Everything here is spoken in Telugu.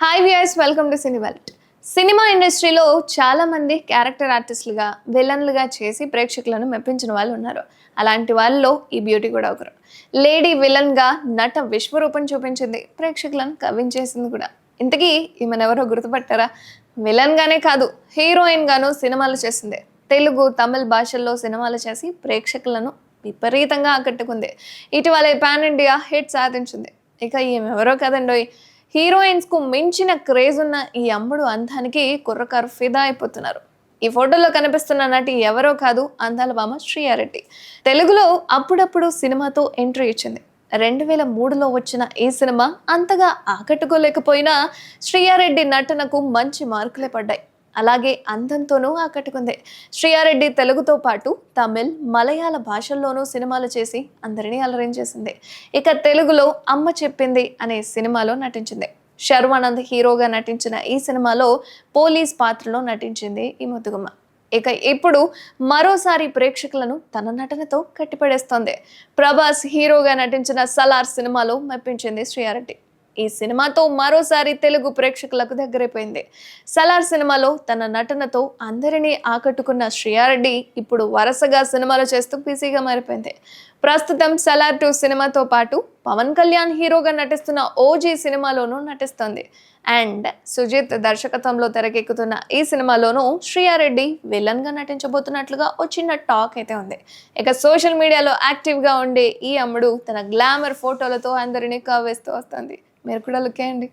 Hi viewers welcome to cine వెల్ట్ cinema ఇండస్ట్రీలో చాలామంది క్యారెక్టర్ ఆర్టిస్టులుగా విలన్లుగా చేసి ప్రేక్షకులను మెప్పించిన వాళ్ళు ఉన్నారు. అలాంటి వాళ్ళలో ఈ బ్యూటీ కూడా ఒకరు. లేడీ విలన్గా నట విశ్వరూపం చూపించింది ప్రేక్షకులను కవ్వించేసింది కూడా. ఇంతకీ ఈమెను ఎవరో గుర్తుపట్టారా? విలన్గానే కాదు హీరోయిన్ గాను సినిమాలు చేసింది. తెలుగు తమిళ్ భాషల్లో సినిమాలు చేసి ప్రేక్షకులను విపరీతంగా ఆకట్టుకుంది. ఇటీవల పాన్ ఇండియా హిట్ సాధించింది. ఇక ఈమె ఎవరో కదండోయ్? హీరోయిన్స్కు మించిన క్రేజ్ ఉన్న ఈ అమ్ముడు అందానికి కుర్రకారు ఫిదా అయిపోతున్నారు. ఈ ఫోటోలో కనిపిస్తున్న నటి ఎవరో కాదు అందాల బామ శ్రీయారెడ్డి తెలుగులో అప్పుడప్పుడు సినిమాతో ఎంట్రీ ఇచ్చింది. రెండు వేల మూడులో వచ్చిన ఈ సినిమా అంతగా ఆకట్టుకోలేకపోయినా శ్రీయారెడ్డి నటనకు మంచి మార్కులే పడ్డాయి. అలాగే అందంతోనూ ఆకట్టుకుంది. శ్రీయారెడ్డి తెలుగుతో పాటు తమిళ్ మలయాళ భాషల్లోనూ సినిమాలు చేసి అందరినీ అలరించేసింది. ఇక తెలుగులో అమ్మ చెప్పింది అనే సినిమాలో నటించింది. శర్వానంద్ హీరోగా నటించిన ఈ సినిమాలో పోలీస్ పాత్రలో నటించింది ఈ ముద్దుగుమ్మ. ఇక ఇప్పుడు మరోసారి ప్రేక్షకులను తన నటనతో కట్టిపడేస్తోంది. ప్రభాస్ హీరోగా నటించిన సలార్ సినిమాలో మెప్పించింది శ్రీయారెడ్డి. ఈ సినిమాతో మరోసారి తెలుగు ప్రేక్షకులకు దగ్గరైపోయింది. సలార్ సినిమాలో తన నటనతో అందరినీ ఆకట్టుకున్న శ్రీయారెడ్డి ఇప్పుడు వరుసగా సినిమాలు చేస్తూ బిజీగా మారిపోయింది. ప్రస్తుతం సలార్ టూ సినిమాతో పాటు పవన్ కళ్యాణ్ హీరోగా నటిస్తున్న ఓజీ సినిమాలోనూ నటిస్తోంది. అండ్ సుజిత్ దర్శకత్వంలో తెరకెక్కుతున్న ఈ సినిమాలోనూ శ్రీయారెడ్డి విలన్గా నటించబోతున్నట్లుగా ఓ చిన్న టాక్ అయితే ఉంది. ఇక సోషల్ మీడియాలో యాక్టివ్గా ఉండే ఈ అమ్ముడు తన గ్లామర్ ఫోటోలతో అందరినీ కవ్వేస్తూ వస్తుంది. మీరు కూడా లుక్ వేయండి